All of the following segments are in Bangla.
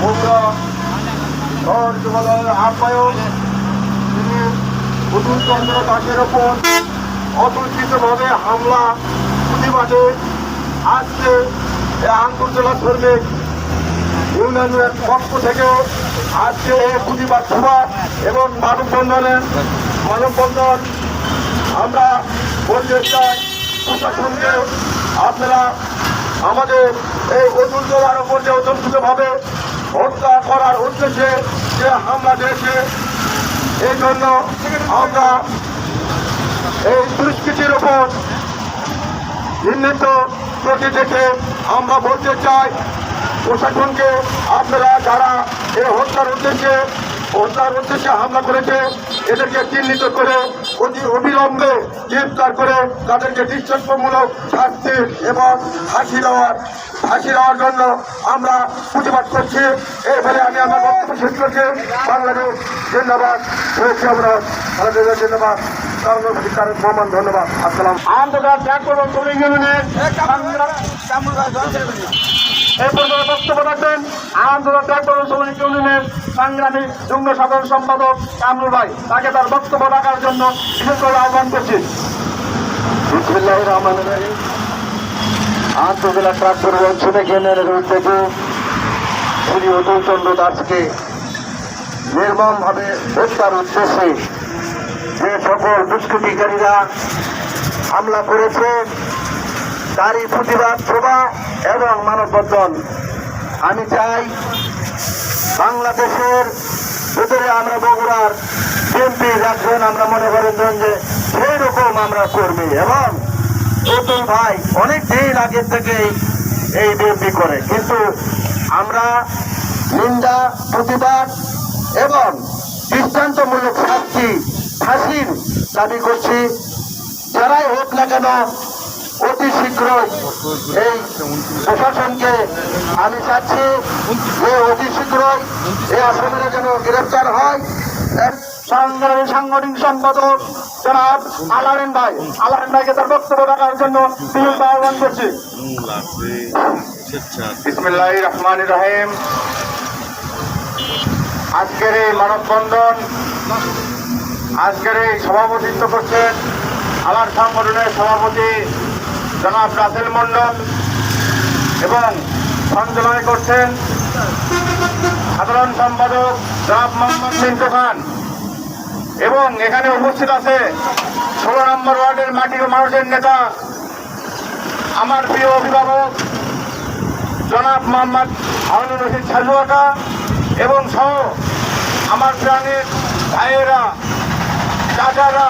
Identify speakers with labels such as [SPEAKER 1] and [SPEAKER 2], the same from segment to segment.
[SPEAKER 1] বগুড়া শহর যুবদলের আহ্বায়ক তিনি চন্দ্র দাসের ওপর অতর্কিতভাবে হামলা, প্রতিবাদে আজকে আন্তর্জেলা শ্রমিক ইউনিয়নের পক্ষ থেকে আজকে এই প্রতিবাদ সভা এবং মানববন্ধনের মানববন্ধন আমরা বলতে চাই, প্রশাসনকে আপনারা আমাদের এই অতুল জেলার ওপর যে অতর্কিতভাবে হত্যা করার উদ্দেশ্যে যে হামলা দিয়েছে, এই জন্য আমরা এই দুষ্কৃতির ওপর নির্মিত প্রতি দেখে আমরা বলতে চাই, প্রশাসনকে আপনারা যারা এই হত্যার উদ্দেশ্যে হত্যার উদ্দেশ্যে হামলা করেছে এদেরকে চিহ্নিত করে অতি অবিলম্বে গ্রেফতার করে তাদেরকে দৃষ্টান্তমূলক শাস্তি এবং ফাঁসি দেওয়ার ফাঁসি দেওয়ার জন্য আমরা প্রতিবাদ করছি। এবারে আমি আমার বক্তব্য শেষ করছি। বাংলাদেশ ধন্যবাদ হয়েছে আমরা। বাংলাদেশের ধন্যবাদ ধন্যবাদ। আসসালাম আন্তর্জাতিক ত্যাগ করুন শ্রমিক ইউনিয়নের। এই পর্যন্ত বক্তব্য রাখবেন ত্যাগ করুন শ্রমিক ইউনিয়নের সংগ্রামী যুগ্ম সাধারণ সম্পাদক কামরুল ভাই। তাকে তার বক্তব্য রাখার জন্য বিশেষ করে আহ্বান করছি। বিসমুল্লাহ রহমান রহিম। আন্তর্জেলা ট্রাক পরিবহন শ্রী অতুল চন্দ্র দাসকে নির্মমভাবে হত্যার উদ্দেশ্যে যে সকল দুষ্কৃতিকারীরা হামলা করেছে তারই প্রতিবাদ সভা এবং মানববন্ধন। আমি চাই বাংলাদেশের ভিতরে আমরা বগুড়ার বিএনপি রাখবেন, আমরা মনে করেন যে সেই রকম আমরা কর্মী। এবং নতুন ভাই অনেক দিন আগের থেকেই এই বিএনপি করে। কিন্তু আমরা নিন্দা, প্রতিবাদ এবং দৃষ্টান্তমূলক শাস্তি, ফাঁসির দাবি করছি। যারাই হোক না কেন অতি শীঘ্রই এই প্রশাসনকে আমি চাচ্ছি যে অতি শীঘ্রই এই আসামিরা যেন গ্রেফতার হয়। সাংগঠনিক সম্পাদক জনাব আলারেন ভাই। আলারেন ভাইকে তার বক্তব্য রাখার জন্য বিনীত আহ্বান করছি। বিসমিল্লাহ রহমান রহিম। আজকের এই মানববন্ধন, আজকের এই সভাপতিত্ব করছেন আমার সংগঠনের সভাপতি জনাব রাসেল মন্ডল এবং সঞ্চালনা করছেন সাধারণ সম্পাদক জনাব মোহাম্মদ মিন্টু খান। এবং এখানে উপস্থিত আছে ষোলো নম্বর ওয়ার্ডের মাটি মানুষের নেতা, আমার প্রিয় অভিভাবক জনাব মোহাম্মদ হারুন রশিদ সাজুয়াকা এবং সহ আমার প্রাণের ভাইয়েরা, চাচারা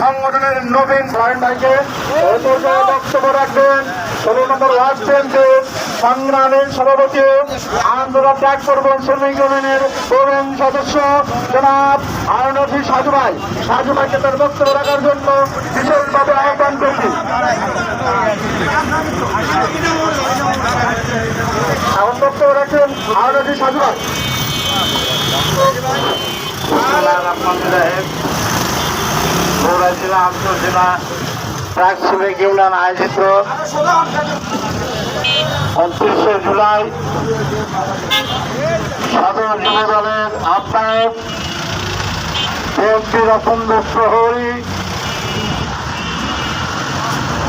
[SPEAKER 1] সংগঠনের নবীন ভাই ভাইকে বক্তব্য রাখবেন। ষোলো নম্বর ওয়ার্ড চেঞ্জের সংগ্রামের সভাপতি, আন্দোলন ত্যাগ করবেন শ্রমিক ইউনিয়নের তরুণ সদস্য জনাব আরনফি সাজু ভাই ভাইকে তার বক্তব্য রাখার জন্য বিশেষভাবে আহ্বান করছি। এখন বক্তব্য রাখেন আরনফি সাজু ভাই বগুড়া জেলা আন্তর্জেলা প্রাক শ্রমিক ইউনিয়ন আয়োজিত উনত্রিশে জুলাই। সাধারণ যুব দলের আহ্বায়ক বিএনপি রতন প্রহরী।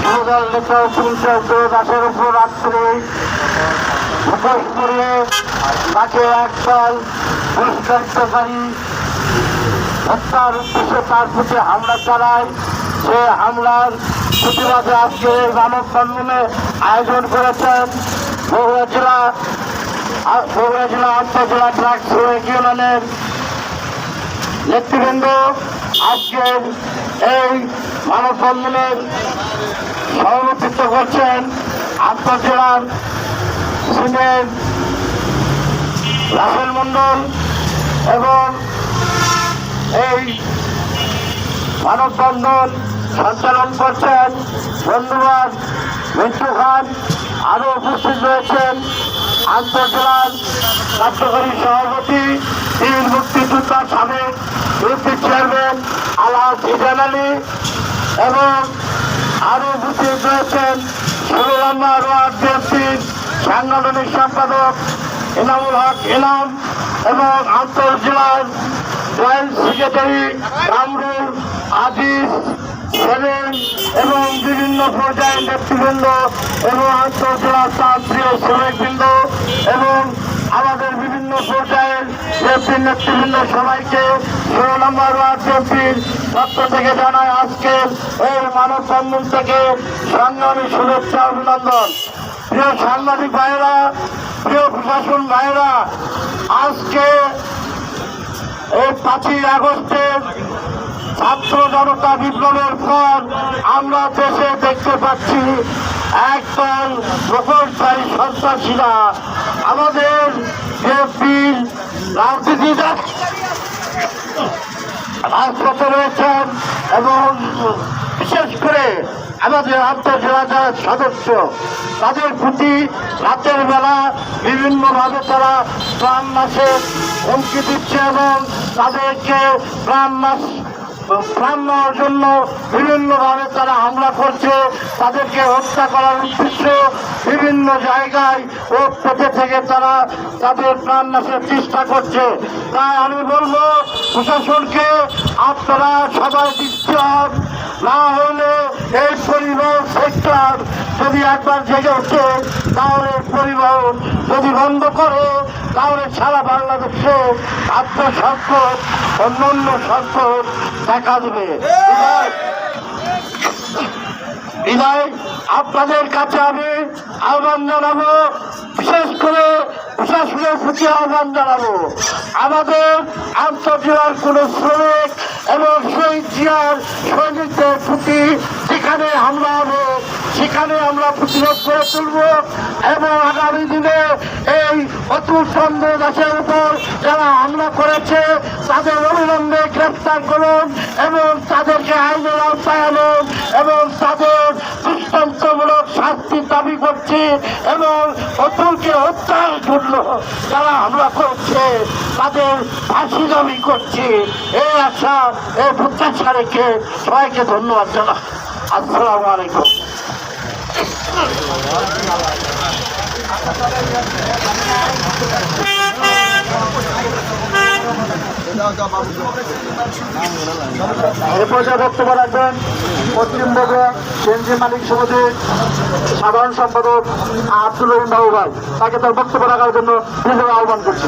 [SPEAKER 1] যুবদল নেতা চন্দ্র দাসের উপর রাত্রে মুখোশ করে তাকে একদল পুরস্কৃতকারী হত্যার উদ্দেশ্যে তার প্রতি হামলা চালায়। সে হামলার প্রতিবাদে আজকে এই মানববন্ধনে আয়োজন করেছেন বগুড়া জেলা বগুড়া জেলা আন্তঃজেলা ট্রাক শ্রমিক ইউনিয়নের নেতৃবৃন্দ। আজকের এই মানব মানববন্ধনের সভাপতিত্ব করছেন আন্তঃজেলার সিনিয়র রাসেল মন্ডল এবং এই মানববন্ধন সঞ্চালন করছেন ধন্যবাদ মিন্টু খান। আরও উপস্থিত রয়েছেন আন্তর্জেলার কার্যকরী সভাপতি বীর মুক্তিযোদ্ধা সাবেক ইউপি চেয়ারম্যান আলাস ইজান আলী এবং আরও উপস্থিত রয়েছেন নম্বর ওয়ার্ড বিএনপির সাংগঠনিক সম্পাদক
[SPEAKER 2] এনামুল হক এনাম এবং আন্তর জেলার জয়েন্ট সেক্রেটারি কামরুল আজিজ সেভেন এবং বিভিন্ন পর্যায়ের নেতৃবৃন্দ এবং আন্তর্জেলা শাস্ত্রীয় শ্রমিকবৃন্দ এবং আমাদের বিভিন্ন পর্যায়ের এমপি নেতৃবৃন্দ সবাইকে ষোলো নম্বর ওয়ার্ড এমপির পক্ষ থেকে জানায় আজকের এই মানববন্ধন থেকে সংগ্রামী শুভেচ্ছা অভিনন্দন। প্রিয় সাংবাদিক ভাইয়েরা, প্রিয় প্রশাসন ভাইয়েরা, আজকে পাঁচই আগস্টের ছাত্র জনতা বিপ্লবের পর আমরা দেশে দেখতে পাচ্ছি একদল প্রকল্পকারী সন্ত্রাসীরা। আমাদের বীর রাজনীতিটা রাজপথে রয়েছেন এবং বিশেষ করে আমাদের যারা সদস্য। তাদের প্রতি রাতের বেলা বিভিন্নভাবে তারা প্রাণ নাশের হুমকি দিচ্ছে এবং তাদেরকে প্রাণ নাশ প্রাণ নেওয়ার জন্য বিভিন্নভাবে তারা হামলা করছে। তাদেরকে হত্যা করার উদ্দেশ্যে বিভিন্ন জায়গায় ও পেটে থেকে তারা তাদের প্রাণ নাশের চেষ্টা করছে। তাই আমি বলব, প্রশাসনকে আপনারা সবাই দিচ্ছে না হলে এই পরিবহন সেক্টর যদি একবার জেগে ওঠে, তাহলে পরিবহন যদি বন্ধ করে, তাহলে সারা বাংলাদেশে আত্মসংকট, অন্যান্য সংকট দেখা দেবে। বিদায়। আপনাদের কাছে আমি আহ্বান জানাব, বিশেষ করে প্রশাসনের প্রতি আহ্বান জানাব। আমাদের আন্তর্জেলার কোন শ্রমিক এবং শহীদ জিয়ার সৈনিকদের প্রতি যেখানে হামলা হবে সেখানে আমরা প্রতিরোধ করে তুলব এবং আগামী দিনে এই অতুল চন্দ্র দাসের উপর যারা হামলা করেছে, তাদের অবিলম্বে গ্রেপ্তার করুন এবং তাদেরকে আইনের আওতায় আনুন এবং তাদের দৃষ্টান্তমূলক শাস্তি দাবি করছি এবং অতুলকে হত্যার জন্য যারা হামলা করছে, তাদের ফাঁসি দাবি করছি। এই আশা, এই প্রত্যাশা রেখে সবাইকে ধন্যবাদ জানা আসসালামু আলাইকুম। বক্তব্য রাখবেন পশ্চিমবঙ্গ কেন্দ্রীয় মালিক সমিতির সাধারণ সম্পাদক আব্দুল রহিম বাবু ভাই। তাকে তার বক্তব্য রাখার জন্য আহ্বান করছি।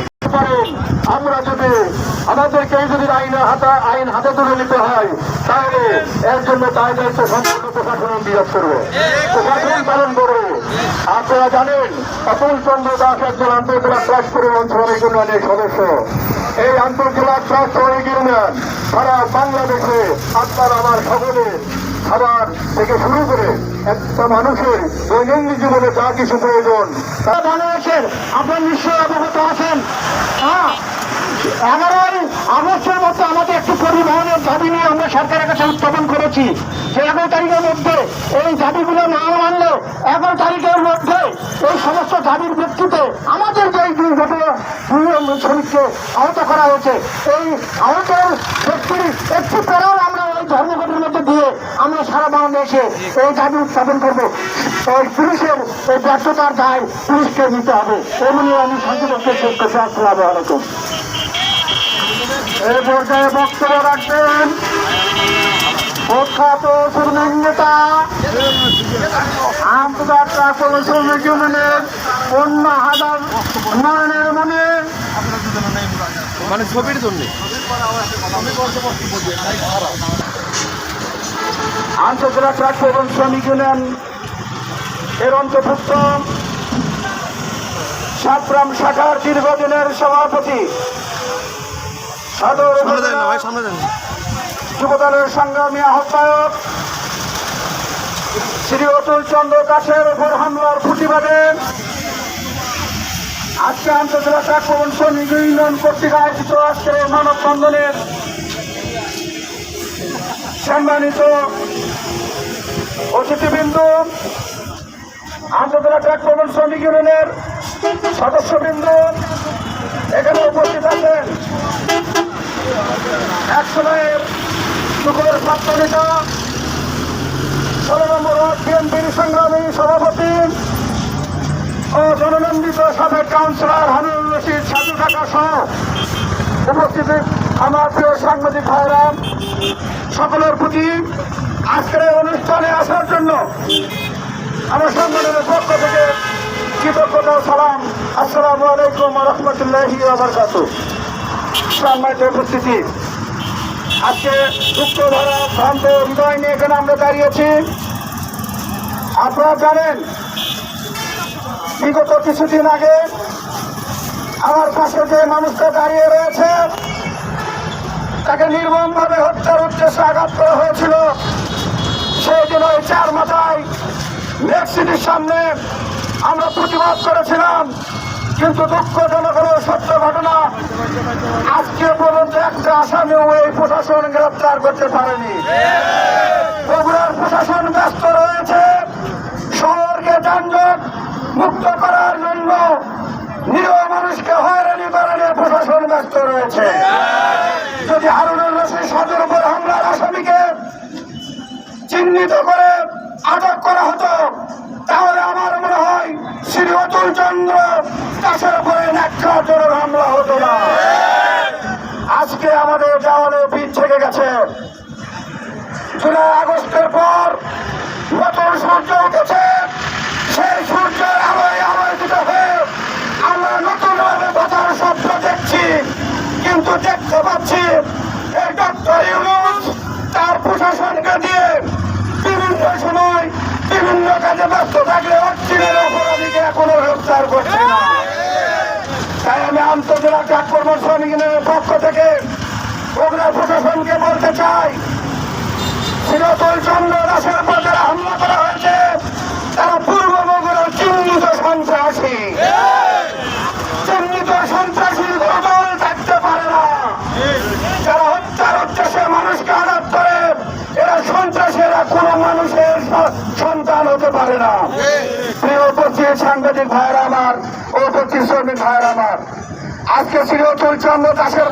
[SPEAKER 2] পারেন আমরা যদি, আমাদেরকে যদি আইন হাতে আইন হাতে তুলে নিতে হয়, তাহলে এর জন্য দায় দায়িত্ব সম্পূর্ণ প্রশাসন বিয়োগ করবে। প্রশাসন পালন করবে। আপনারা জানেন, অতুল চন্দ্র দাস একজন আন্তর্জেলা ট্রাক পরিবহন শ্রমিক ইউনিয়নের সদস্য। এই আন্তর্জেলা ট্রাক শ্রমিক ইউনিয়ন সারা বাংলাদেশে আপনার আমার সকলের খাবার থেকে শুরু করে একটা মানুষের দৈনন্দিন জীবনে যা কিছু প্রয়োজন, তা বাংলাদেশের আপনার নিশ্চয়ই অবগত আছেন। হ্যাঁ এগারোই আগস্টের মধ্যে আমাদের একটি পরিবহনের দাবি নিয়ে আমরা সরকারের কাছে উত্থাপন করেছি। যে এগারো তারিখের মধ্যে এই দাবিগুলো না মানলে এগারো তারিখের মধ্যে এই সমস্ত দাবির ভিত্তিতে আমাদের যে এই দুই ঘটনা দুই শ্রমিককে আহত করা হয়েছে, এই আহতের ব্যক্তির একটি প্রেরণ ধর্মঘটের মধ্যে দিয়ে আমরা সারা বাংলাদেশে এই দাবি উত্থাপন করব। এই পুলিশের এই ব্যর্থতার দায় পুলিশকে নিতে হবে। এমনি আমি সংযুক্ত শেষ করছি। আসসালামু আলাইকুম। এই পর্যায়ে বক্তব্য রাখবেন প্রখ্যাত শ্রমিক নেতা, আন্তর্জাতিক শ্রমিক ইউনিয়নের অন্য হাজার উন্নয়নের মনে।
[SPEAKER 1] মানে ছবির জন্য।
[SPEAKER 2] আন্তর্জাতিক ট্রাক এবং শ্রমিক ইউনিয়ন এর অন্তর্ভুক্ত। সাতরাম শাখার দীর্ঘদিনের সভাপতি সদর যুবদলের সংগ্রামী আহ্বায়ক শ্রী অতুল চন্দ্র দাসের উপর হামলার প্রতিবাদে আজকে ভবন শ্রমিক ইউনিয়ন কর্তৃক আয়োজিত আজকের মানববন্ধনের
[SPEAKER 1] সম্মানিত অতিথিবৃন্দ আন্তর্জেলা ট্রাক্টর শ্রমিক ইউনিয়নের সদস্যবৃন্দ, এখানে উপস্থিত আছেন এক সময়ের শুক্রের ছাত্র নেতা, ষোলো নম্বর বিএনপির সংগ্রামী সভাপতি ও জননন্দিত সাবেক কাউন্সিলর হানুর রশিদ সাধু কাকা সহ উপস্থিত আমার প্রিয় সাংবাদিক ভাইরা। সকলের প্রতি আজকের অনুষ্ঠানে আসার জন্য আমার সম্মানের পক্ষ থেকে কৃতজ্ঞতা, সালাম, আসসালামু আলাইকুম রহমতুল্লাহি আবরকাত সম্মানিত উপস্থিতি, আজকে দুঃখ ধরা ভ্রান্ত হৃদয় নিয়ে এখানে আমরা দাঁড়িয়েছি। আপনারা জানেন, বিগত কিছুদিন আগে আমার পাশে যে মানুষটা দাঁড়িয়ে রয়েছে তাকে নির্মমভাবে হত্যার উদ্দেশ্যে আঘাত করা হয়েছিল। সেই দিন ওই চার মাথায় মেক্সিটির সামনে আমরা প্রতিবাদ করেছিলাম। কিন্তু দুঃখজনক হলো সত্য ঘটনা, আজকে পর্যন্ত একটা আসামিও এই প্রশাসন গ্রেপ্তার করতে পারেনি। বগুড়ার প্রশাসন ব্যস্ত রয়েছে। শহরকে যানজট মুক্ত করার জন্য নিরীহ মানুষকে হয়রানি করার প্রশাসন ব্যস্ত রয়েছে। যদি হারুনুর রশিদ সদর উপর হামলার আসামিকে চিহ্নিত করে আটক করা হতো, তাহলে আমার মনে হয় শ্রী অতুল চন্দ্র দাসের উপরে ন্যাক্কাচরণ হামলা হতো না। আজকে আমাদের দেওয়ালে বীজ থেকে গেছে। জুলাই আগস্টের পর নতুন সূর্য উঠেছে। সেই সূর্যের আলোয় আলোকিত হয়ে আমরা নতুন ভাবে বাঁচার স্বপ্ন দেখছি কিন্তু দেখতে পাচ্ছি এই ডক্টর ইউনুস তার প্রশাসনকে দিয়ে বিভিন্ন সময় বিভিন্ন কাজে ব্যস্ত থাকলে অর্থিনের অপরাধীকে এখনও গ্রেফতার করছে না তাই আমি আন্তর্জেলা ট্রাক্টর শ্রমিক ইউনিয়নের পক্ষ থেকে বগুড়া প্রশাসনকে বলতে চাই, শিরতুল চন্দ্র দাসের উপর যারা হামলা করা হয়েছে, তারা পূর্ব বগুড়ার চিহ্নিত সন্ত্রাসী। চিহ্নিত সন্ত্রাসী দল থাকতে পারে না। যারা হত্যার উদ্দেশ্যে মানুষকে আঘাত করে, এরা সন্ত্রাসীরা কোনো মানুষের সন্তান হতে পারে না। প্রিয় উপস্থিত সাংবাদিক ভাইয়েরা আমার, ও উপস্থিত শ্রমিক ভাইয়েরা আমার আজকে ছিল অতুল চন্দ্র দাসের